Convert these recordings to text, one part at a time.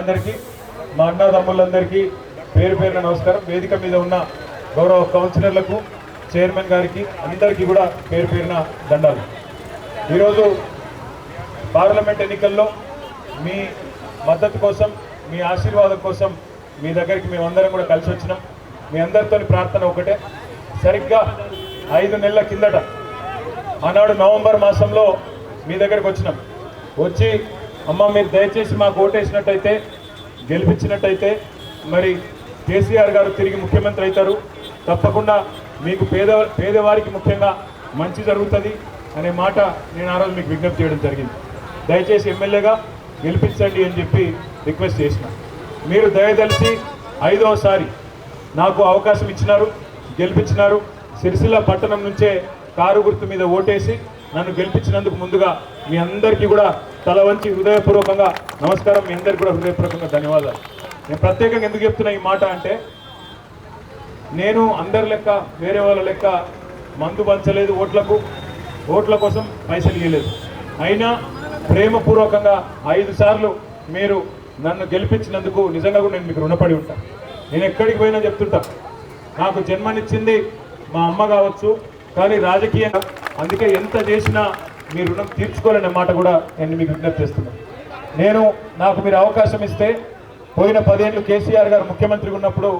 పెద్దలందరికీ మా అన్నదమ్ములందరికీ పేరు పేరున నమస్కారం. వేదిక మీద ఉన్న గౌరవ కౌన్సిలర్లకు చైర్మన్ గారికి అందరికీ కూడా పేరు పేరున దండాలు. ఈరోజు పార్లమెంట్ ఎన్నికల్లో మీ మద్దతు కోసం మీ ఆశీర్వాదం కోసం మీ దగ్గరికి మేమందరం కూడా కలిసి వచ్చినాం. మీ అందరితో ప్రార్థన ఒకటే. సరిగ్గా ఐదు నెలల కిందట ఆనాడు నవంబర్ మాసంలో మీ దగ్గరికి వచ్చినాం. వచ్చి అమ్మ మీరు దయచేసి మాకు ఓటేసినట్టయితే గెలిపించినట్టయితే మరి కేసీఆర్ గారు తిరిగి ముఖ్యమంత్రి అవుతారు. తప్పకుండా మీకు పేద పేదవారికి ముఖ్యంగా మంచి జరుగుతుంది అనే మాట నేను ఆ రోజు మీకు విజ్ఞప్తి చేయడం జరిగింది. దయచేసి ఎమ్మెల్యేగా గెలిపించండి అని చెప్పి రిక్వెస్ట్ చేసిన. మీరు దయదలిచి ఐదవసారి నాకు అవకాశం ఇచ్చినారు గెలిపించినారు. సిరిసిల్ల పట్టణం నుంచే కారు గుర్తు మీద ఓటేసి నన్ను గెలిపించినందుకు ముందుగా మీ అందరికీ కూడా తల వంచి హృదయపూర్వకంగా నమస్కారం. మీ అందరికీ కూడా హృదయపూర్వకంగా ధన్యవాదాలు. నేను ప్రత్యేకంగా ఎందుకు చెప్తున్నా ఈ మాట అంటే నేను అందరి లెక్క వేరే వాళ్ళ లెక్క మందు పంచలేదు ఓట్లకు. ఓట్ల కోసం పైసలు ఇవ్వలేదు అయినా ప్రేమపూర్వకంగా ఐదు సార్లు మీరు నన్ను గెలిపించినందుకు నిజంగా కూడా నేను మీకు రుణపడి ఉంటా. నేను ఎక్కడికి పోయినా చెప్తుంటా. నాకు జన్మనిచ్చింది మా అమ్మ కావచ్చు కానీ రాజకీయంగా అందుకే ఎంత చేసినా మీ రుణం తీర్చుకోలేని మాట కూడా నేను మీకు విజ్ఞప్తి చేస్తున్నాను. నేను నాకు మీరు అవకాశం ఇస్తే పోయిన పదేళ్ళు కేసీఆర్ గారు ముఖ్యమంత్రి ఉన్నప్పుడు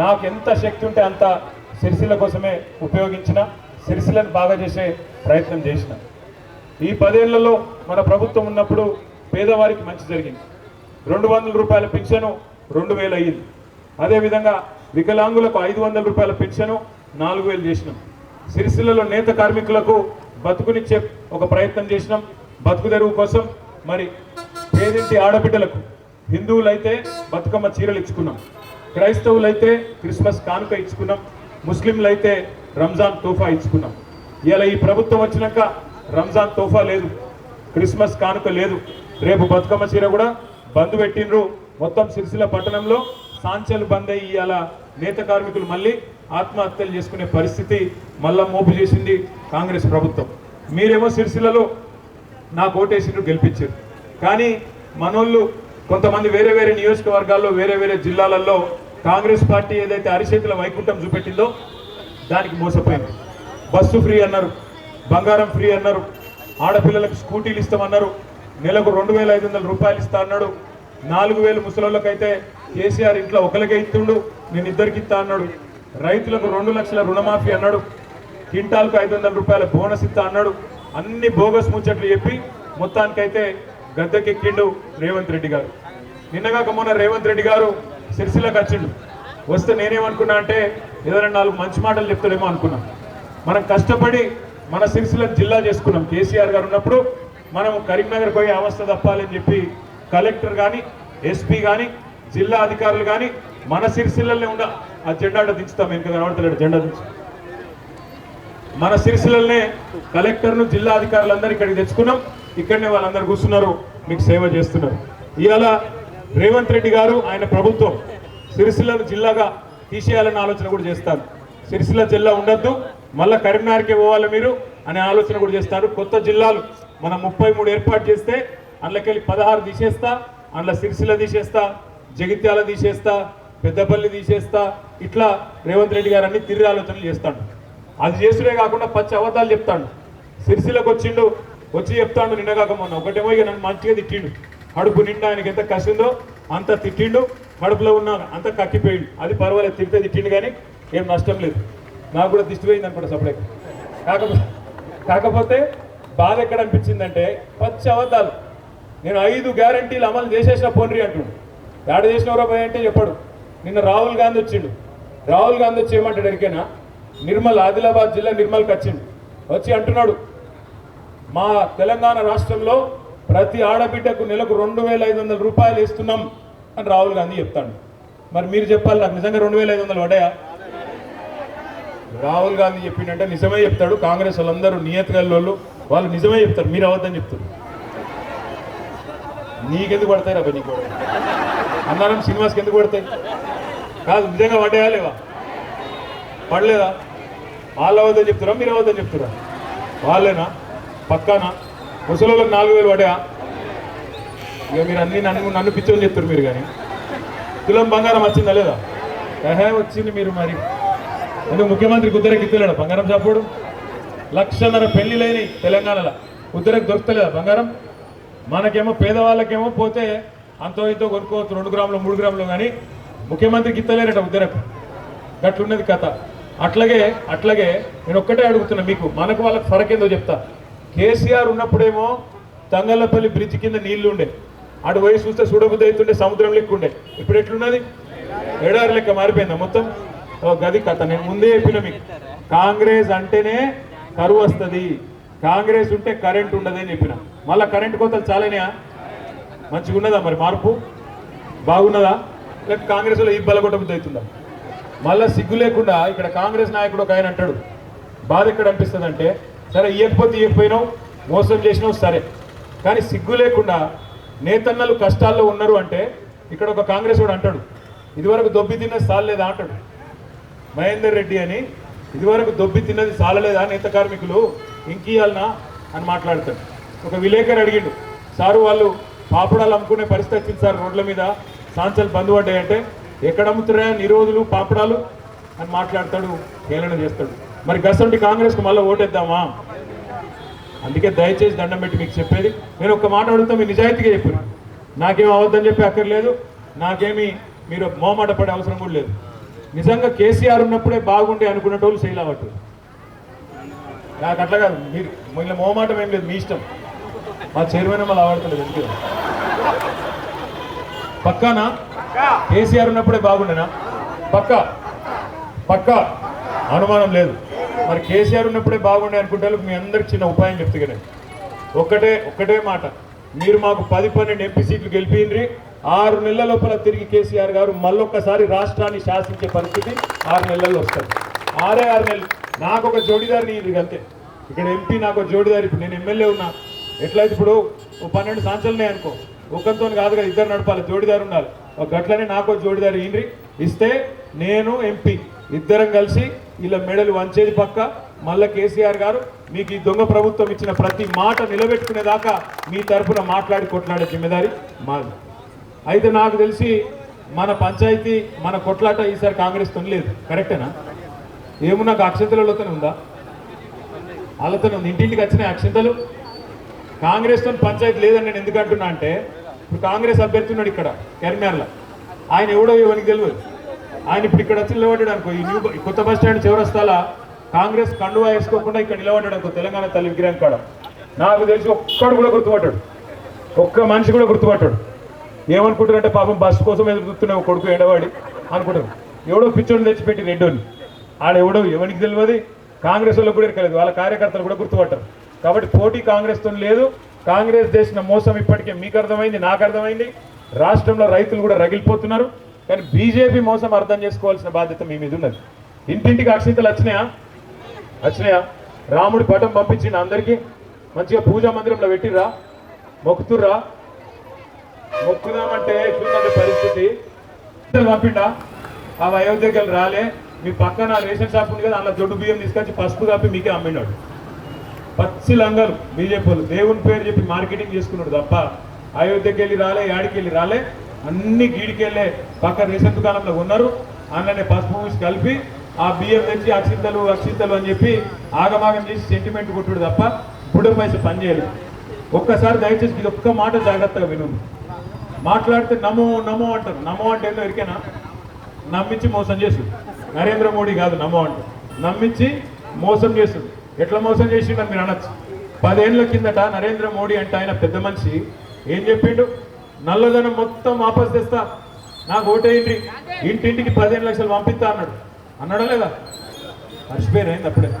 నాకు ఎంత శక్తి ఉంటే అంత సిరిసిల్ల కోసమే ఉపయోగించిన సిరిసిల్లను బాగా చేసే ప్రయత్నం చేసిన. ఈ పదేళ్ళలో మన ప్రభుత్వం ఉన్నప్పుడు పేదవారికి మంచి జరిగింది. రెండు వందల రూపాయల పెన్షను రెండు వేలు అయ్యింది. అదేవిధంగా వికలాంగులకు ఐదు వందల రూపాయల పెన్షను నాలుగు వేలు చేసినాం. సిరిసిల్లలో నేత కార్మికులకు బతుకునిచ్చే ఒక ప్రయత్నం చేసినాం. బతుకుదెరువు కోసం మరి పేదింటి ఆడబిడ్డలకు హిందువులైతే బతుకమ్మ చీరలు ఇచ్చుకున్నాం. క్రైస్తవులైతే క్రిస్మస్ కానుక ఇచ్చుకున్నాం. ముస్లింలైతే రంజాన్ తోఫా ఇచ్చుకున్నాం. ఇలా ఈ ప్రభుత్వం వచ్చినాక రంజాన్ తోఫా లేదు. క్రిస్మస్ కానుక లేదు. రేపు బతుకమ్మ చీర కూడా బంద్ పెట్టిండ్రు. మొత్తం సిరిసిల్ల పట్టణంలో సాంచలు బంద్ అయ్యి ఇలా నేత కార్మికులు మళ్ళీ ఆత్మహత్యలు చేసుకునే పరిస్థితి మళ్ళా మోపు చేసింది కాంగ్రెస్ ప్రభుత్వం. మీరేమో సిరిసిల్లలో నా ఓటేసిండ్రు గెలిపించారు. కానీ మనోళ్ళు కొంతమంది వేరే వేరే నియోజకవర్గాల్లో వేరే వేరే జిల్లాలలో కాంగ్రెస్ పార్టీ ఏదైతే అరిచేతుల వైకుంఠం చూపెట్టిందో దానికి మోసపోయింది. బస్సు ఫ్రీ అన్నారు బంగారం ఫ్రీ అన్నారు ఆడపిల్లలకు స్కూటీలు ఇస్తామన్నారు నెలకు రెండు వేల ఐదు వందల రూపాయలు ఇస్తా అన్నాడు నాలుగు వేలు ముసలోళ్ళకైతే కేసీఆర్ ఇంట్లో ఒకరికే ఇస్తుండు నేను ఇద్దరికి ఇస్తా అన్నాడు రైతులకు రెండు లక్షల రుణమాఫీ అన్నాడు క్వింటాల్కు ఐదు వందల రూపాయల బోనస్ ఇస్తా అన్నాడు. అన్ని బోగస్ ముచ్చట్లు చెప్పి మొత్తానికైతే గద్దెకెక్కిండు రేవంత్ రెడ్డి గారు. నిన్నగాక మొన్న రేవంత్ రెడ్డి గారు సిరిసిల్లకు వచ్చిండు. వస్తే నేనేమనుకున్నా అంటే ఏదైనా నాలుగు మంచి మాటలు చెప్తాడేమో అనుకున్నా. మనం కష్టపడి మన సిరిసిల్ల జిల్లా చేసుకున్నాం. కేసీఆర్ గారు ఉన్నప్పుడు మనం కరీంనగర్ పోయే అవస్థ తప్పాలని చెప్పి కలెక్టర్ కానీ ఎస్పీ కానీ జిల్లా అధికారులు కానీ మన సిరిసిల్లనే ఉండ ఆ జెండా దించుతాం. ఇంకా కనబడతలేడు జెండా దించుతాం మన సిరిసిల్లనే కలెక్టర్ను జిల్లా అధికారులందరూ ఇక్కడికి తెచ్చుకున్నాం. ఇక్కడనే వాళ్ళందరూ కూర్చున్నారు. మీకు సేవ చేస్తున్నారు. ఇవాళ రేవంత్ రెడ్డి గారు ఆయన ప్రభుత్వం సిరిసిల్లను జిల్లాగా తీసేయాలన్న ఆలోచన కూడా చేస్తారు. సిరిసిల్ల జిల్లా ఉండొద్దు. మళ్ళీ కరీంనగర్కే పోవాలి మీరు అనే ఆలోచన కూడా చేస్తారు. కొత్త జిల్లాలు మనం ముప్పై మూడు ఏర్పాటు చేస్తే అందులోకెళ్ళి పదహారు తీసేస్తా అందులో సిరిసిల్ల తీసేస్తా జగిత్యాల తీసేస్తా పెద్దపల్లి తీసేస్తా ఇట్లా రేవంత్ రెడ్డి గారు అన్ని తిరిగి ఆలోచనలు చేస్తాడు. అది చేసుడే కాకుండా పచ్చి అబద్ధాలు చెప్తాడు. సిరిసిలకు వచ్చిండు వచ్చి చెప్తాడు నిన్నగాక మొన్న. ఒకటేమో ఇక నన్ను మంచిగా తిట్టిండు. కడుపు నిండా ఆయనకి ఎంత కసిందో అంత తిట్టిండు. కడుపులో ఉన్న అంత కక్కిపోయిండు. అది పర్వాలేదు తిడితే తిట్టిండు కానీ ఏం నష్టం లేదు. నాకు కూడా దిష్టి పోయింది అనుకుంటా సపరేట్. కాకపోతే కాకపోతే బాధ ఎక్కడ అనిపించిందంటే పచ్చి అబద్ధాలు. నేను ఐదు గ్యారంటీలు అమలు చేసేసిన పోన్రి అంటుండు. ఏడ చేసినవరో పోయి అంటే చెప్పాడు. నిన్న రాహుల్ గాంధీ వచ్చిండు. రాహుల్ గాంధీ వచ్చి ఏమంటాడు ఎరికేనా నిర్మల్ ఆదిలాబాద్ జిల్లా నిర్మల్కి వచ్చింది వచ్చి అంటున్నాడు మా తెలంగాణ రాష్ట్రంలో ప్రతి ఆడబిడ్డకు నెలకు రెండు వేల ఐదు వందల రూపాయలు ఇస్తున్నాం అని రాహుల్ గాంధీ చెప్తాడు. మరి మీరు చెప్పాలి నాకు నిజంగా రెండు వేల ఐదు వందలు పడ్డాయా? రాహుల్ గాంధీ చెప్పిండంటే నిజమే చెప్తాడు కాంగ్రెస్ వాళ్ళందరూ నియతగల్లోళ్ళు వాళ్ళు నిజమే చెప్తారు మీరు అవద్దని చెప్తారు. నీకెందుకు పడతాయి రా నీకు అన్నారం శ్రీనివాస్కి ఎందుకు పడతాయి? కాదు నిజంగా పడ్డాయా లేవా? పడలేదా? వాళ్ళు అవద్దని చెప్తారా మీరు అవద్దని చెప్తారా? వాళ్ళేనా? పక్కానా? ముసలోళ్ళకి నాలుగు వేలు పడా ఇక మీరు అన్ని నన్ను నన్ను పిచ్చని చెప్తారు మీరు కానీ తులం బంగారం వచ్చిందా లేదా? ఏహే వచ్చింది మీరు మరి. ఎందుకు ముఖ్యమంత్రి కుద్దరికి ఇస్తలేడా బంగారం చెప్పడు లక్షన్నర పెళ్ళి లేని తెలంగాణలో. ఉద్దరకు దొరుకుతలేదా బంగారం? మనకేమో పేదవాళ్ళకేమో పోతే అంతో ఇంతో కొనుక్కోవచ్చు రెండు గ్రాములు మూడు గ్రాములు కానీ ముఖ్యమంత్రికి ఇస్తలేరట ఉద్దరకు. గట్లున్నది కథ. అట్లాగే అట్లాగే నేను ఒక్కటే అడుగుతున్నా మీకు మనకు వాళ్ళకి ఫరక్ ఏందో చెప్తా. కేసీఆర్ ఉన్నప్పుడేమో తంగళ్ళపల్లి బ్రిడ్జ్ కింద నీళ్ళు ఉండే అటు పోయి చూస్తే చూడబుద్ధి అవుతుండే సముద్రం లెక్క ఉండే. ఇప్పుడు ఎట్లున్నది? ఎడారి లెక్క మారిపోయిందా మొత్తం? ఓ గది కథ నేను ముందే చెప్పిన మీకు. కాంగ్రెస్ అంటేనే కరువు వస్తుంది. కాంగ్రెస్ ఉంటే కరెంట్ ఉండదు అని చెప్పిన. మళ్ళీ కరెంట్ కోతలు చాలానే మంచిగా ఉన్నదా మరి మార్పు? బాగున్నదా? లేక కాంగ్రెస్లో ఈ బలగొట్టబుద్ధి అవుతుందా? మళ్ళా సిగ్గు లేకుండా ఇక్కడ కాంగ్రెస్ నాయకుడు ఒక ఆయన అంటాడు. బాధ ఎక్కడ అనిపిస్తుంది అంటే సరే ఇవ్వకపోతే ఇవ్వకపోయినావు మోసం చేసినావు సరే. కానీ సిగ్గు లేకుండా నేతన్నలు కష్టాల్లో ఉన్నారు అంటే ఇక్కడ ఒక కాంగ్రెస్ వాడు అంటాడు. ఇదివరకు దొబ్బి తిన్నది సాలలేదా అంటాడు. మహేందర్ రెడ్డి అని ఇదివరకు దొబ్బి తిన్నది సాలలేదా నేత కార్మికులు ఇంకియాలనా అని మాట్లాడతాడు. ఒక విలేకరు అడిగిండు సారు వాళ్ళు పాపడాలు అమ్ముకునే పరిస్థితి వచ్చింది సార్ రోడ్ల మీద సాంచలు బంద్ పడ్డాయంటే ఎక్కడ అమ్ముతురా నిరోధులు పాపడాలు? అని మాట్లాడతాడు హేళన చేస్తాడు. మరి గసంటి కాంగ్రెస్కు మళ్ళీ ఓటేద్దామా? అందుకే దయచేసి దండం పెట్టి మీకు చెప్పేది. నేను ఒక మాట అడుగుతా మీరు నిజాయితీగా చెప్పారు నాకేం అవద్దని చెప్పి అక్కర్లేదు. నాకేమి మీరు మోమాట పడే అవసరం కూడా లేదు. నిజంగా కేసీఆర్ ఉన్నప్పుడే బాగుండే అనుకునేటోళ్ళు శైలి అవ్వట్టు నాకు అట్లా కాదు. మీరు మిగిలిన మోమాటం ఏం లేదు మీ ఇష్టం. మా చైర్మన్ మళ్ళీ అవాడుతుంది ఎందుకు? పక్కానా? కేసీఆర్ ఉన్నప్పుడే బాగుండేనా? పక్కా? పక్కా? అనుమానం లేదు. మరి కేసీఆర్ ఉన్నప్పుడే బాగుండే అనుకుంటే మీ అందరికి చిన్న ఉపాయం చెప్తుగానే ఒక్కటే ఒక్కటే మాట. మీరు మాకు పది పన్నెండు ఎంపీ సీట్లు గెలిపింది ఆరు నెలల లోపల తిరిగి కేసీఆర్ గారు మళ్ళొక్కసారి రాష్ట్రాన్ని శాసించే పరిస్థితి ఆరు నెలల్లో వస్తుంది. ఆరే ఆరు నెలలు. నాకు ఒక జోడీదారిని ఇది అంతే. ఇక్కడ ఎంపీ నాకు ఒక జోడిదారి. ఇప్పుడు నేను ఎమ్మెల్యే ఉన్నా. ఎట్లయితే ఇప్పుడు ఓ పన్నెండు సంవత్సరాలనే అనుకో. ఒకరితో కాదు కదా ఇద్దరు నడపాలి. జోడిదారు ఉండాలి. గట్లనే నాకు ఒక జోడిదారు ఇండ్రి ఇస్తే నేను ఎంపీ. ఇద్దరం కలిసి ఇలా మెడలు వంచేది పక్క. మళ్ళా కేసీఆర్ గారు మీకు ఈ దొంగ ప్రభుత్వం ఇచ్చిన ప్రతి మాట నిలబెట్టుకునేదాకా మీ తరఫున మాట్లాడి కొట్లాడే జిమ్మెదారి మాది. అయితే నాకు తెలిసి మన పంచాయతీ మన కొట్లాట ఈసారి కాంగ్రెస్తో లేదు. కరెక్టేనా? ఏమో నాకు అక్షంతలతోనే ఉందా? వాళ్ళతోనే ఉంది. ఇంటింటికి వచ్చినాయి అక్షంతలు. కాంగ్రెస్తో పంచాయతీ లేదని నేను ఎందుకంటున్నా అంటే కాంగ్రెస్ అభ్యర్థి ఉన్నాడు ఇక్కడ కరీంనగర్లో ఆయన ఎవడో ఎవరికి తెలియదు ఆయన ఇప్పుడు ఇక్కడ వచ్చి నిలబడ్డాడు అనుకో ఈ న్యూ కొత్త బస్ స్టాండ్ చివరస్తాల కాంగ్రెస్ కండువా వేసుకోకుండా ఇక్కడ నిలబడ్డాడు అనుకో తెలంగాణ తల్లి విగ్రహం కాడ. నాకు తెలిసి ఒక్కడు కూడా గుర్తుపట్టాడు. ఒక్క మనిషి కూడా గుర్తుపట్టాడు. ఏమనుకుంటారంటే పాపం బస్సు కోసం ఎదురు చూస్తున్నావు కొడుకు ఎడవాడి అనుకుంటారు. ఎవడో పిచ్చోడిని తెచ్చిపెట్టి రెడ్డోని. ఆడెవడో ఎవరికి తెలియదు కాంగ్రెస్ వాళ్ళకి కూడా ఎరకలేదు వాళ్ళ కార్యకర్తలు కూడా గుర్తుపట్టారు. కాబట్టి పోటీ కాంగ్రెస్తో లేదు. కాంగ్రెస్ చేసిన మోసం ఇప్పటికే మీకు అర్థమైంది నాకు అర్థమైంది. రాష్ట్రంలో రైతులు కూడా రగిలిపోతున్నారు. కానీ బీజేపీ మోసం అర్థం చేసుకోవాల్సిన బాధ్యత మీ మీద ఉన్నది. ఇంటింటికి అక్షింతలు వచ్చినాయా? వచ్చినాయా? రాముడి పటం పంపించిన అందరికీ. మంచిగా పూజా మందిరంలో పెట్టిర్రా? మొక్కుతుర్రా? మొక్కుదామంటే ఎట్లుందంటే పరిస్థితి. ఇద్దరు పంపిండా? ఆ అయోధ్యకి రాలే. మీ పక్కన రేషన్ షాప్ ఉంది కదా అందులో జొడ్డు బియ్యం తీసుకొచ్చి పసుపు కాపి మీకే అమ్మినాడు. పచ్చి లంగలు బీజేపీ వాళ్ళు. దేవుని పేరు చెప్పి మార్కెటింగ్ చేసుకున్నాడు తప్ప అయోధ్యకి వెళ్ళి రాలే యాడికి వెళ్ళి రాలే అన్ని గీడికెళ్ళే పక్క రేషన్ దుకాణంలో ఉన్నారు. అందులోనే పసుపు పూసి కలిపి ఆ బియ్యం తెచ్చి అక్షింతలు అక్షింతలు అని చెప్పి ఆగమాగం చేసి సెంటిమెంట్ కొట్టుడు తప్ప బుడ్డ పైస పనిచేయలేదు ఒక్కసారి దయచేసి ఇది ఒక్క మాట జాగ్రత్తగా విను. మాట్లాడితే నమో నమో అంటారు. నమో అంటే ఏదో ఎరికేనా నమ్మించి మోసం చేసు నరేంద్ర మోడీ కాదు నమో అంటారు. నమ్మించి మోసం చేస్తుంది. ఎట్లా మోసం చేసిండని మీరు అనొచ్చు. పదేళ్ళ కిందట నరేంద్ర మోడీ అంటే ఆయన పెద్ద మనిషి. ఏం చెప్పిండు? నల్లధనం మొత్తం వాపస్ తెస్తా. నాకు ఓటేయండి. ఇంటింటికి పదిహేను లక్షలు పంపిస్తా అన్నాడు. అన్నాడా లేదా? మర్చిపోయారు అయింది అప్పుడే.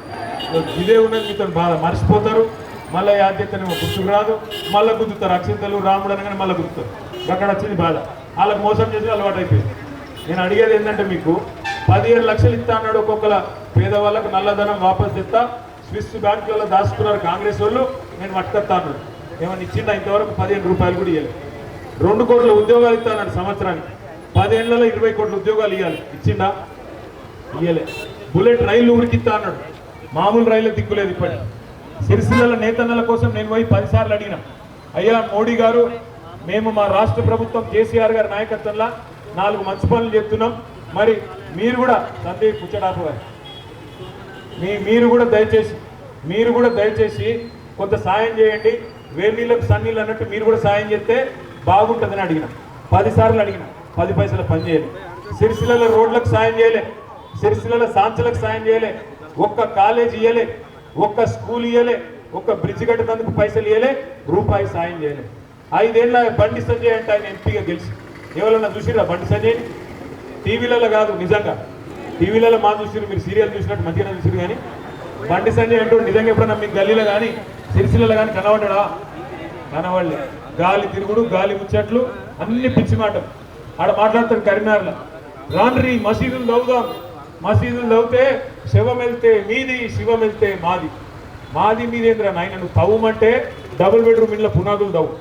ఇదే ఉన్నది మీతో బాధ. మర్చిపోతారు. మళ్ళీ యాద్యతనేమో గుర్తుకు రాదు. మళ్ళీ గుద్దుతారు. అక్షింతలు రాముడు అనగానే మళ్ళీ గుర్తుతారు. అక్కడ వచ్చింది బాధ. వాళ్ళకి మోసం చేసి అలవాటు అయిపోయింది. నేను అడిగేది ఏంటంటే మీకు పదిహేడు లక్షలు ఇస్తా అన్నాడు ఒక్కొక్కల పేదవాళ్ళకు నల్లధనం వాపస్ తెస్తా. స్విస్ బ్యాంకులలో దాచుకున్నారు. కాంగ్రెస్ వాళ్ళు. నేను పట్టుకొస్తా ఏమన్నా ఇచ్చిండా ఇంతవరకు పదిహేను రూపాయలు కూడా ఇవ్వాలి రెండు కోట్ల ఉద్యోగాలు ఇస్తా సంవత్సరానికి. పదేళ్ళలో ఇరవై కోట్ల ఉద్యోగాలు ఇవ్వాలి ఇచ్చిండా ఇయ్యలే. బుల్లెట్ రైలు ఉరికిస్తా అన్నాడు. మామూలు రైలు దిక్కులేదు ఇప్పటి సిరిసిల్ల నేతన్నల కోసం నేను పోయి పదిసార్లు అడిగిన. అయ్యా మోడీ గారు మేము మా రాష్ట్ర ప్రభుత్వం కేసీఆర్ గారి నాయకత్వంలో నాలుగు మంచి పనులు చెప్తున్నాం మరి మీరు కూడా సందీప్ పుచ్చడాపు గారు. మీ మీరు కూడా దయచేసి మీరు కూడా దయచేసి కొంత సాయం చేయండి. వేణీళ్ళకు సన్నీళ్ళు అన్నట్టు మీరు కూడా సాయం చేస్తే బాగుంటుందని అడిగిన. పదిసార్లు అడిగిన. పది పైసల పని చేయలే. రోడ్లకు సాయం చేయలే. సిరిసిల్ల సాంచలకు సాయం చేయలే. ఒక్క కాలేజ్ ఇయ్యలే. ఒక్క స్కూల్ ఇయ్యలే. ఒక్క బ్రిడ్జ్ కట్టినందుకు పైసలు ఇయ్యలే. రూపాయి సాయం చేయలే. ఐదేళ్ళ బండి సంజయ్ అంటే ఆయన ఎంపీగా గెలిచి. ఎవరన్నా చూసిరా బండి సంజయ్ టీవీలలో కాదు నిజంగా. టీవీలలో మా చూసిరు మీరు సీరియల్ చూసినట్టు మంచిగా చూసిరు కానీ బండి సంజయ్ అంటూ నిజంగా ఎప్పుడన్నా మీ గల్లీలో కానీ సిరిసిల్లలో కానీ కనబడ్డా? కనబడలే. గాలి తిరుగుడు గాలి ముచ్చట్లు అన్ని పిచ్చి మాట ఆడ మాట్లాడతాడు కరీంనగర్లో. రాన్రి మసీదులు దవ్వుదాం మసీదులు నవ్వుతే శవం వెళ్తే మీది శివం వెళ్తే మాది. మాది మీదేంద్ర నాయన నువ్వు తవ్వమంటే డబుల్ బెడ్రూమ్ ఇంట్లో పునాదులు దవ్వు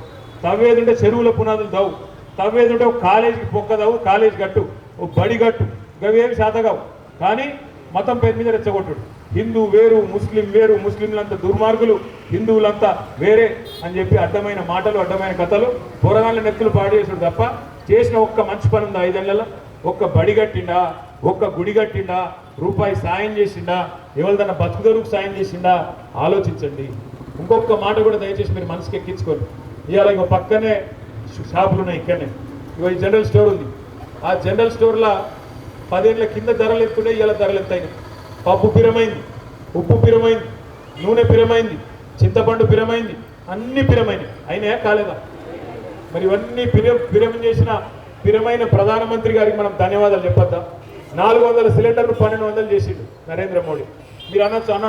తవ్వేదుంటే చెరువుల పునాదులు దవ్వు తవ్వేదుంటే ఒక కాలేజీకి పొక్క దవ్వు కాలేజ్ కట్టు. ఓ బడి కట్టు. గవేమి శాతగావు కానీ మతం పేరు మీద రెచ్చగొట్టుడు. హిందూ వేరు ముస్లిం వేరు ముస్లింలంతా దుర్మార్గులు హిందువులంతా వేరే అని చెప్పి అడ్డమైన మాటలు అడ్డమైన కథలు పురాణాల నెత్తులు పాడు చేసుడు తప్ప చేసిన ఒక్క మంచి పని ఉందా ఐదేళ్ళలో? ఒక్క బడి కట్టిండా? ఒక్క గుడి కట్టిండా? రూపాయి సాయం చేసిండా? ఎవరిదన్నా బతుకుదరుకు సాయం చేసిండా? ఆలోచించండి. ఇంకొక మాట కూడా దయచేసి మీరు మనసుకి ఎక్కించుకోండి. ఇవాళ ఇంకో పక్కనే షాపులు ఉన్నాయి ఇక్కడనే. ఇగో ఈ జనరల్ స్టోర్ ఉంది. ఆ జనరల్ స్టోర్లో పదేళ్ళ కింద ధరలు ఎత్తుండే ఇవాళ ధరలు ఎత్తాయి పప్పు పిరమైంది ఉప్పు పిరమైంది నూనె పిరమైంది చింతపండు పిరమైంది అన్ని పిరమైనవి అయినాయా? కాలేదా? మరి ఇవన్నీ పిర పిరమి చేసిన పిరమైన ప్రధానమంత్రి గారికి మనం ధన్యవాదాలు చెప్పొద్దా? నాలుగు వందల సిలిండర్లు పన్నెండు వందలు చేసిండు నరేంద్ర మోడీ. మీరు అనొచ్చు అన్న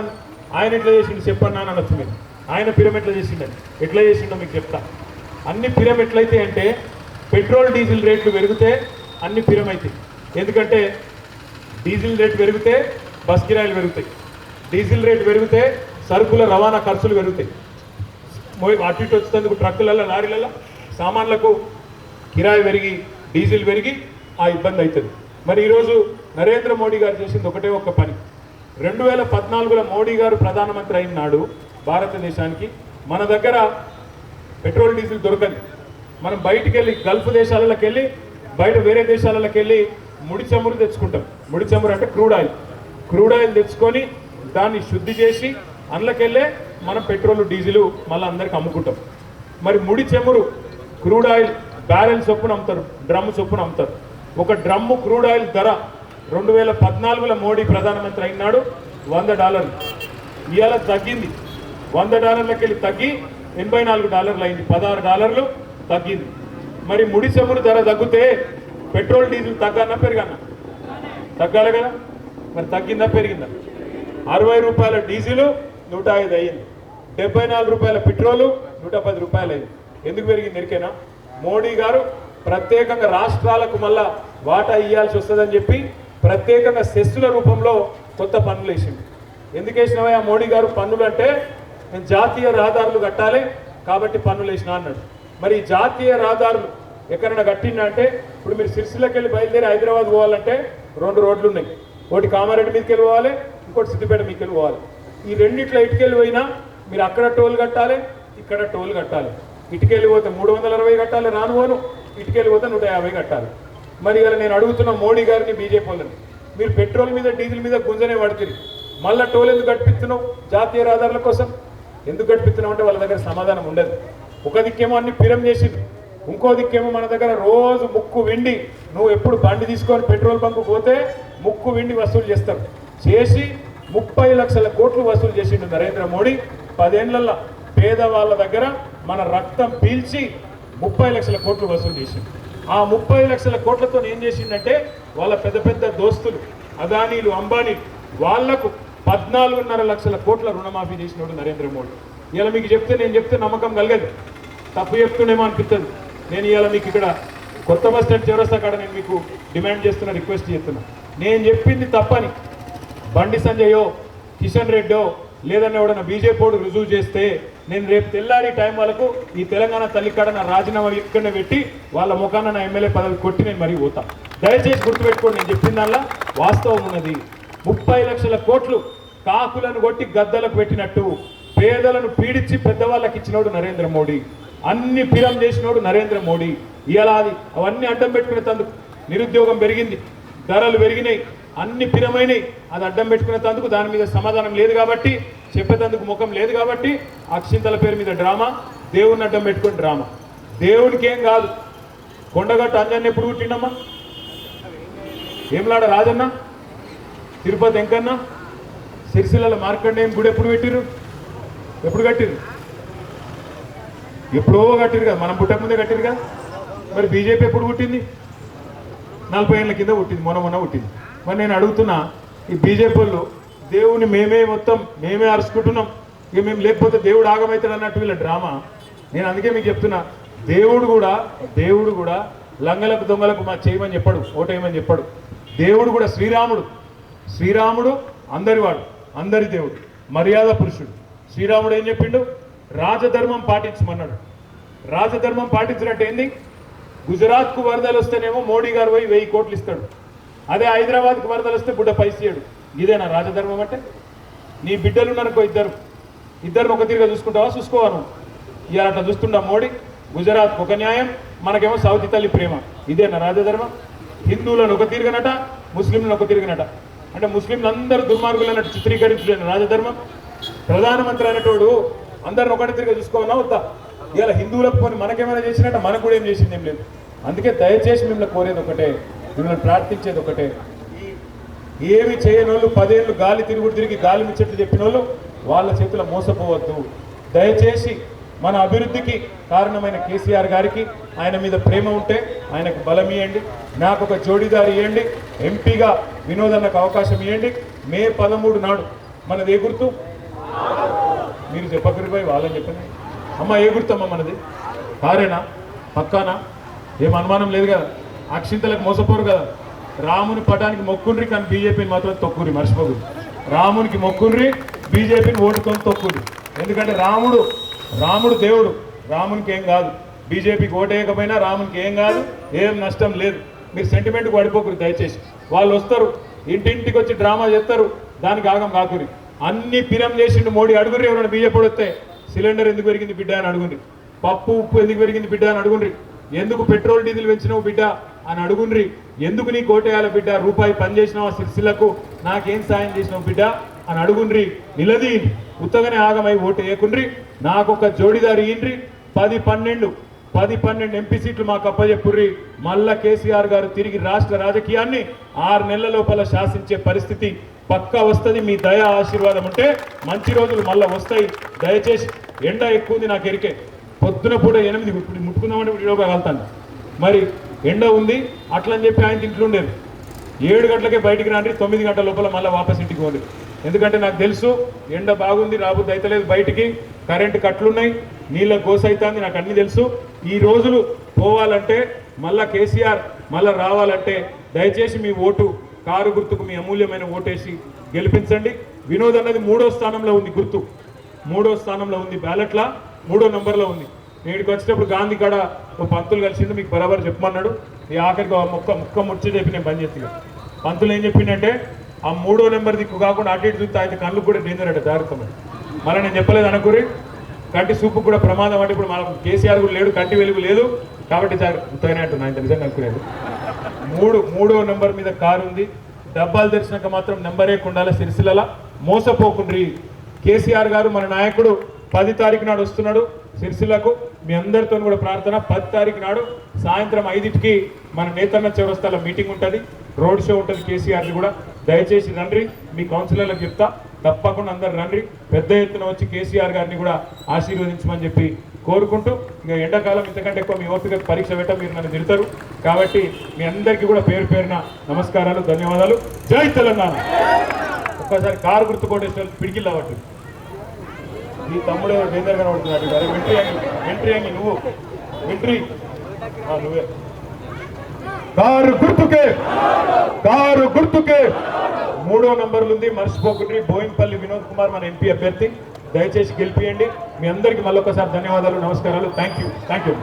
ఆయన ఎట్లా చేసిండు చెప్పండి అని అనొచ్చు మీరు. ఆయన పిరం ఎట్లా చేసిండని ఎట్లా చేసిండో మీకు చెప్తా. అన్ని పిరం ఎట్లయితే అంటే పెట్రోల్ డీజిల్ రేట్లు పెరిగితే అన్ని పిరం అవుతాయి ఎందుకంటే డీజిల్ రేటు పెరిగితే బస్ కిరాయిలు పెరుగుతాయి. డీజిల్ రేటు పెరిగితే సరుకుల రవాణా ఖర్చులు పెరుగుతాయి. అటు ఇటు వచ్చేందుకు ట్రక్కులలో లారీలలో సామాన్లకు కిరాయి పెరిగి డీజిల్ పెరిగి ఆ ఇబ్బంది అవుతుంది మరి ఈరోజు నరేంద్ర మోడీ గారు చేసింది ఒకటే ఒక్క పని. రెండు వేల పద్నాలుగులో మోడీ గారు ప్రధానమంత్రి అయిన నాడు భారతదేశానికి మన దగ్గర పెట్రోల్ డీజిల్ దొరకదు. మనం బయటికి వెళ్ళి గల్ఫ్ దేశాలలోకి వెళ్ళి బయట వేరే దేశాలలోకి వెళ్ళి ముడి చమురు తెచ్చుకుంటాం. ముడి చమురు అంటే క్రూడ్ ఆయిల్. క్రూడ్ ఆయిల్ తెచ్చుకొని దాన్ని శుద్ధి చేసి అందులోకెళ్ళే మనం పెట్రోల్ డీజిల్ మళ్ళీ అందరికి అమ్ముకుంటాం. మరి ముడి చమురు క్రూడ్ ఆయిల్ బ్యారెల్ చొప్పున అమ్ముతారు. డ్రమ్ము చొప్పున అమ్ముతారు. ఒక డ్రమ్ము క్రూడ్ ఆయిల్ ధర రెండు వేల పద్నాలుగులో మోడీ ప్రధానమంత్రి అయినాడు వంద డాలర్లు. ఇవాళ తగ్గింది. వంద డాలర్లకి వెళ్ళి తగ్గి ఎనభై నాలుగు డాలర్లు అయింది. పదహారు డాలర్లు తగ్గింది. మరి ముడి చమురు ధర తగ్గితే పెట్రోల్ డీజిల్ తగ్గన్నా పెరిగన్నా తగ్గాలి కదా? మరి తగ్గిందా పెరిగిందా? అరవై రూపాయల డీజిల్ నూట ఐదు అయ్యింది. డెబ్బై నాలుగు రూపాయల పెట్రోలు నూట పది రూపాయలు అయింది ఎందుకు పెరిగింది ఎరికేనా మోడీ గారు ప్రత్యేకంగా రాష్ట్రాలకు మళ్ళా వాటా ఇవ్వాల్సి వస్తుందని చెప్పి ప్రత్యేకంగా సెస్సుల రూపంలో కొత్త పన్నులు వేసింది ఎందుకు వేసినవా మోడీ గారు? పన్నులు అంటే నేను జాతీయ రహదారులు కట్టాలి కాబట్టి పన్నులు వేసిన అన్నాడు. మరి జాతీయ రహదారులు ఎక్కడైనా కట్టిండా అంటే ఇప్పుడు మీరు సిరిసిల్లకి వెళ్ళి బయలుదేరి హైదరాబాద్ పోవాలంటే రెండు రోడ్లు ఉన్నాయి ఒకటి కామారెడ్డి మీదకి వెళ్ళి పోవాలి ఇంకోటి సిద్దిపేట మీదకి వెళ్ళి పోవాలి. ఈ రెండిట్లో ఇటుకెళ్ళి పోయినా మీరు అక్కడ టోల్ కట్టాలి ఇక్కడ టోల్ కట్టాలి. ఇటుకెళ్ళి పోతే మూడు వందల అరవై కట్టాలి రాను పోను ఇటుకెళ్ళి పోతే నూట యాభై కట్టాలి. మరి ఇలా నేను అడుగుతున్న మోడీ గారిని బీజేపీ వాళ్ళని మీరు పెట్రోల్ మీద డీజిల్ మీద గుంజనే పడుతుంది మళ్ళీ టోల్ ఎందుకు కట్టిస్తున్నావు జాతీయ రహదారుల కోసం. ఎందుకు కట్టిస్తున్నావు అంటే వాళ్ళ దగ్గర సమాధానం ఉండదు. ఒక దిక్కేమో అన్ని పిరం చేసింది ఇంకో దిక్కేమో మన దగ్గర రోజు ముక్కు విండి నువ్వు ఎప్పుడు బండి తీసుకొని పెట్రోల్ బంకు పోతే ముక్కు విండి వసూలు చేస్తాం చేసి ముప్పై లక్షల కోట్లు వసూలు చేసిండు నరేంద్ర మోడీ. పదేళ్ళలో పేదవాళ్ళ దగ్గర మన రక్తం పీల్చి ముప్పై లక్షల కోట్లు వసూలు చేసిండు. ఆ ముప్పై లక్షల కోట్లతో ఏం చేసిండంటే వాళ్ళ పెద్ద పెద్ద దోస్తులు అదానీలు అంబానీ వాళ్ళకు పద్నాలుగున్నర లక్షల కోట్ల రుణమాఫీ చేసినాడు నరేంద్ర మోడీ. ఇలా మీకు చెప్తే నేను చెప్తే నమ్మకం కలగదు. తప్పు చెప్తుండేమో అనిపిస్తుంది నేను ఇవాళ మీకు ఇక్కడ కొత్త బస్ స్టాండ్ చివరస్తా కాడ నేను మీకు డిమాండ్ చేస్తున్నా రిక్వెస్ట్ చేస్తున్నా. నేను చెప్పింది తప్పని. బండి సంజయో కిషన్ రెడ్డో లేదన్నా ఎవడన్నా బీజేపీ రుజువు చేస్తే నేను రేపు తెల్లారి టైం వరకు ఈ తెలంగాణ తల్లి కాడ నా రాజీనామా ఇక్కడ పెట్టి వాళ్ళ ముఖాన నా ఎమ్మెల్యే పదవి కొట్టి నేను మరీ పోతా. దయచేసి గుర్తుపెట్టుకోండి నేను చెప్పిన దానిలా వాస్తవం ఉన్నది. ముప్పై లక్షల కోట్లు కాకులను కొట్టి గద్దలకు పెట్టినట్టు పేదలను పీడించి పెద్దవాళ్ళకి ఇచ్చినోడు నరేంద్ర మోడీ. అన్ని పిరం చేసినోడు నరేంద్ర మోడీ. ఇలా అది అవన్నీ అడ్డం పెట్టుకునే తందుకు నిరుద్యోగం పెరిగింది ధరలు పెరిగినాయి అన్ని పిరమైనవి అది అడ్డం పెట్టుకునే తందుకు దాని మీద సమాధానం లేదు కాబట్టి చెప్పేటందుకు ముఖం లేదు కాబట్టి అక్షింతల పేరు మీద డ్రామా దేవుడిని అడ్డం పెట్టుకుని డ్రామా. దేవుడికి ఏం కాదు. కొండగట్టు అంజన్న ఎప్పుడు పుట్టిండమ్మా? ఏంలాడ రాజన్న? తిరుపతి ఎంకన్నా సిరిసిల్ల మార్కండేయం గుడి ఎప్పుడు పెట్టిరు ఎప్పుడు కట్టిరు ఎప్పుడో కట్టిరు కదా మనం పుట్టక ముందే కట్టిరుగా కదా. మరి బీజేపీ ఎప్పుడు పుట్టింది? నలభై ఏళ్ళ కింద పుట్టింది మొన్న మొన్న పుట్టింది. మరి నేను అడుగుతున్నా ఈ బీజేపీ వాళ్ళు దేవుని మేమే మొత్తం మేమే అరుచుకుంటున్నాం. ఇక మేము లేకపోతే దేవుడు ఆగమవుతాడు అన్నట్టు వీళ్ళ డ్రామా. నేను అందుకే మీకు చెప్తున్నా దేవుడు కూడా దేవుడు కూడా లంగలకు దొంగలకు మా చేయమని చెప్పాడు ఓటేయమని చెప్పాడు. దేవుడు కూడా శ్రీరాముడు. శ్రీరాముడు అందరివాడు అందరి దేవుడు. మర్యాద పురుషుడు. శ్రీరాముడు ఏం చెప్పిండు? రాజధర్మం పాటించమన్నాడు. రాజధర్మం పాటించినట్టు ఏంది? గుజరాత్కు వరదలు వస్తేనేమో మోడీ గారు పోయి వెయ్యి కోట్లు ఇస్తాడు. అదే హైదరాబాద్కు వరదలు వస్తే బుడ్డ పైసేయడు ఇదేనా రాజధర్మం అంటే? నీ బిడ్డలు ఉన్నారనుకో ఇద్దరు. ఇద్దరిని ఒక తీరుగా చూసుకుంటావా? చూసుకోవాను ఇలా అట్లా చూస్తుండా మోడీ? గుజరాత్ ఒక న్యాయం మనకేమో సౌతి తల్లి ప్రేమ. ఇదేనా రాజధర్మం? హిందువులను ఒక తీరుగనట ముస్లింలను ఒక తీరుగనట. అంటే ముస్లింలు అందరూ దుర్మార్గులు అన్నట్టు చిత్రీకరించలేని రాజధర్మం. ప్రధానమంత్రి అనేటోడు అందరిని ఒకటి తిరిగి చూసుకోవాలా వద్దా? ఇవాళ హిందువులకు పోని మనకేమైనా చేసినట్టు మనకు కూడా ఏం చేసింది ఏం లేదు. అందుకే దయచేసి మిమ్మల్ని కోరేది ఒకటే మిమ్మల్ని ప్రార్థించేది ఒకటే. ఏమి చేయని వాళ్ళు పదేళ్ళు గాలి తిరుగుడు తిరిగి గాలి మిచ్చట్లు చెప్పిన వాళ్ళు వాళ్ళ చేతిలో మోసపోవద్దు. దయచేసి మన అభివృద్ధికి కారణమైన కేసీఆర్ గారికి ఆయన మీద ప్రేమ ఉంటే ఆయనకు బలం ఇవ్వండి నాకు ఒక జోడీదారు ఇవ్వండి ఎంపీగా వినోదన్నకు అవకాశం ఇవ్వండి మే పదమూడు నాడు మనది ఏ గుర్తు? మీరు చెప్పకరి పోయి వాళ్ళని చెప్పండి. అమ్మ ఏ గుర్తమ్మ మనది? కారేనా పక్కానా? ఏం అనుమానం లేదు కదా? అక్షింతలకు మోసపోరు కదా? రాముని పటానికి మొక్కుండ్రి కానీ బీజేపీని మాత్రం తొక్కురి మర్చిపోకూడదు రామునికి మొక్కుండ్రి బీజేపీని ఓటుకొని తొక్కురి ఎందుకంటే రాముడు రాముడు దేవుడు. రామునికి ఏం కాదు. బీజేపీకి ఓటేయకపోయినా రామునికి ఏం కాదు ఏం నష్టం లేదు. మీరు సెంటిమెంట్కి పడిపోకూరి దయచేసి. వాళ్ళు వస్తారు ఇంటింటికి వచ్చి డ్రామా చేస్తారు దానికి ఆగం కాకురి అన్ని పిరం చేసిండు మోడీ. అడుగురు ఎవరైనా బీజేపీ వస్తే సిలిండర్ ఎందుకు పెరిగింది బిడ్డ? అని అడుగుండ్రి పప్పు ఉప్పు ఎందుకు పెరిగింది బిడ్డ? అని అడుగుండ్రి ఎందుకు పెట్రోల్ డీజిల్ పెంచినావు బిడ్డ? అని అడుగుండ్రి ఎందుకు నీ కోటేయాల బిడ్డ? రూపాయి పని చేసినావా సిరిసిల్లకు? నాకేం సాయం చేసినావు బిడ్డ? అని అడుగుండ్రి నిలదీ ఉత్తగానే ఆగమై ఓటు వేయకుండ్రి. నాకు ఒక జోడిదారు ఇయ్యండ్రి. పది పన్నెండు పది పన్నెండు ఎంపీ సీట్లు మాకు అప్పచెప్పుర్రి మళ్ళా కేసీఆర్ గారు తిరిగి రాష్ట్ర రాజకీయాన్ని ఆరు నెలల లోపల శాసించే పరిస్థితి పక్కా వస్తుంది. మీ దయ ఆశీర్వాదం ఉంటే మంచి రోజులు మళ్ళీ వస్తాయి. దయచేసి ఎండ ఎక్కువ ఉంది నాకు ఎరికే. పొద్దున పూట ఎనిమిది ఇప్పుడు ముట్టుకుందామంటే ఇప్పుడు ఈలోగా కలుతాను. మరి ఎండ ఉంది అట్లని చెప్పి ఆయన ఇంట్లో ఉండేది ఏడు గంటలకే బయటికి రాండి తొమ్మిది గంటల లోపల మళ్ళీ వాపస్ ఇంటికి పోండి ఎందుకంటే నాకు తెలుసు ఎండ బాగుంది రాబోద్ది అయితలేదు బయటికి. కరెంటు కట్లున్నాయి నీళ్ళ గోస అవుతుంది నాకు అన్ని తెలుసు. ఈ రోజులు పోవాలంటే మళ్ళా కేసీఆర్ మళ్ళా రావాలంటే దయచేసి మీ ఓటు కారు గుర్తుకు మీ అమూల్యమైన ఓటేసి గెలిపించండి. వినోద్ అన్నది మూడో స్థానంలో ఉంది గుర్తు. మూడో స్థానంలో ఉంది బ్యాలెట్లా మూడో నంబర్లో ఉంది. నేడికి వచ్చేటప్పుడు గాంధీ కాడ ఓ పంతులు కలిసిండు మీకు బరాబర్ చెప్పమన్నాడు. ఈ ఆఖరికి ఆ ముక్క ముక్క ముచ్చి చెప్పి నేను బంద్ పంతులు ఏం చెప్పిండంటే ఆ మూడో నెంబర్ దిక్కు కాకుండా అటు ఇటు చూస్తే అయితే కళ్ళు కూడా డేంజర్ అంటే జాగ్రత్త మళ్ళీ నేను చెప్పలేదు అనుకురి కంటి సూపు కూడా ప్రమాదం అంటే ఇప్పుడు మనం కేసీఆర్ కూడా లేడు కంటి వెలుగు లేదు. కాబట్టి ఉత్తగానే అంటున్నా ఇంత నిజంగా అనుకునేది మూడు మూడో నెంబర్ మీద కారు ఉంది. డబ్బాలు తెరిచినాక మాత్రం నెంబరే ఉండాలి సిరిసిల్ల. మోసపోకుండ్రి. కేసీఆర్ గారు మన నాయకుడు. పది తారీఖు నాడు వస్తున్నాడు సిరిసిల్లకు. మీ అందరితో కూడా ప్రార్థన. పది తారీఖు నాడు సాయంత్రం ఐదింటికి మన నేతన్న చౌరస్తాల మీటింగ్ ఉంటుంది. రోడ్ షో ఉంటుంది కేసీఆర్ది కూడా. దయచేసి రండి. మీ కౌన్సిలర్లకు చెప్తా. తప్పకుండా అందరు రండి. పెద్ద ఎత్తున వచ్చి కేసీఆర్ గారిని కూడా ఆశీర్వదించమని చెప్పి కోరుకుంటూ ఇంకా ఎండాకాలం ఇంతకంటే ఎక్కువ మీ ఓపిక పరీక్ష పెట్ట మీరు నన్ను తిడతారు. కాబట్టి మీ అందరికీ కూడా పేరు పేరున నమస్కారాలు ధన్యవాదాలు. జై తెలంగాణ! ఒక్కసారి కారు గుర్తు కొట్టేసి పిడికిల్ అవ్వట్టు నీ తమ్ముడు ఎవరు డేంజర్ కనబడుతున్నాడు అరే మింట్రీ అంగి మింట్రీ అంగి నువ్వు. మింట్రీ ఆ, నువ్వే. కారు గుర్తుకే కారు గుర్తుకే. మూడో నంబర్లు ఉంది మర్చిపోకుండా బోయిన్పల్లి వినోద్ కుమార్ మన ఎంపీ అభ్యర్థి. దయచేసి గెలిపియండి. మీ అందరికీ మళ్ళొకసారి ధన్యవాదాలు నమస్కారాలు. Thank you thank you